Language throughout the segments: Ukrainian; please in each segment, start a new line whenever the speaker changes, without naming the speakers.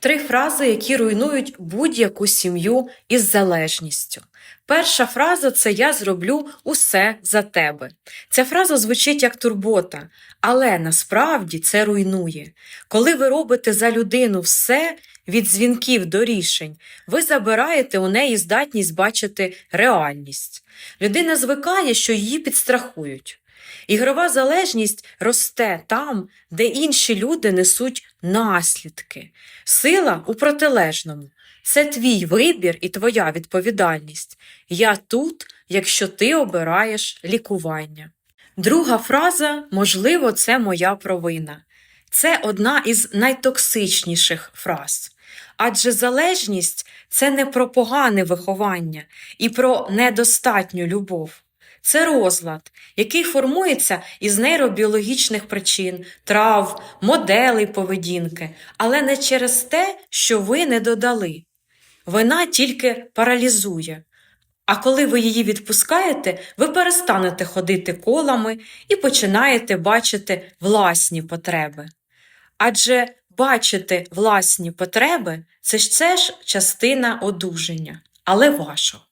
Три фрази, які руйнують будь-яку сім'ю із залежністю. Перша фраза це я зроблю усе за тебе. Ця фраза звучить як турбота, але насправді це руйнує. Коли ви робите за людину все від дзвінків до рішень, ви забираєте у неї здатність бачити реальність. Людина звикає, що її підстрахують. Ігрова залежність росте там, де інші люди несуть наслідки. Сила у протилежному. Це твій вибір і твоя відповідальність. Я тут, якщо ти обираєш лікування. Друга фраза можливо, це моя провина. Це одна із найтоксичніших фраз. Адже залежність це не про погане виховання і про недостатню любов. Це розлад, який формується із нейробіологічних причин, трав, моделей поведінки, але не через те, що ви не додали. Вина тільки паралізує. А коли ви її відпускаєте, ви перестанете ходити колами і починаєте бачити власні потреби. Адже бачити власні потреби це ж це ж частина одужання, але вашого.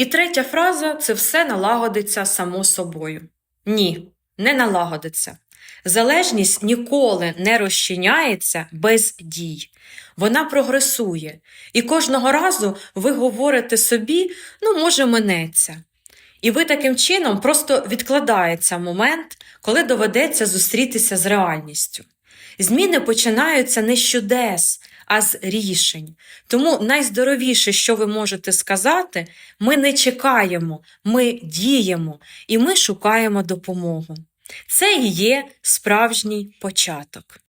І третя фраза це все налагодиться само собою. Ні, не налагодиться. Залежність ніколи не розчиняється без дій. Вона прогресує, і кожного разу ви говорите собі, ну, може, минеться. І ви таким чином просто відкладається момент, коли доведеться зустрітися з реальністю. Зміни починаються не з чудес, а з рішень. Тому найздоровіше, що ви можете сказати, ми не чекаємо, ми діємо і ми шукаємо допомогу. Це і є справжній початок.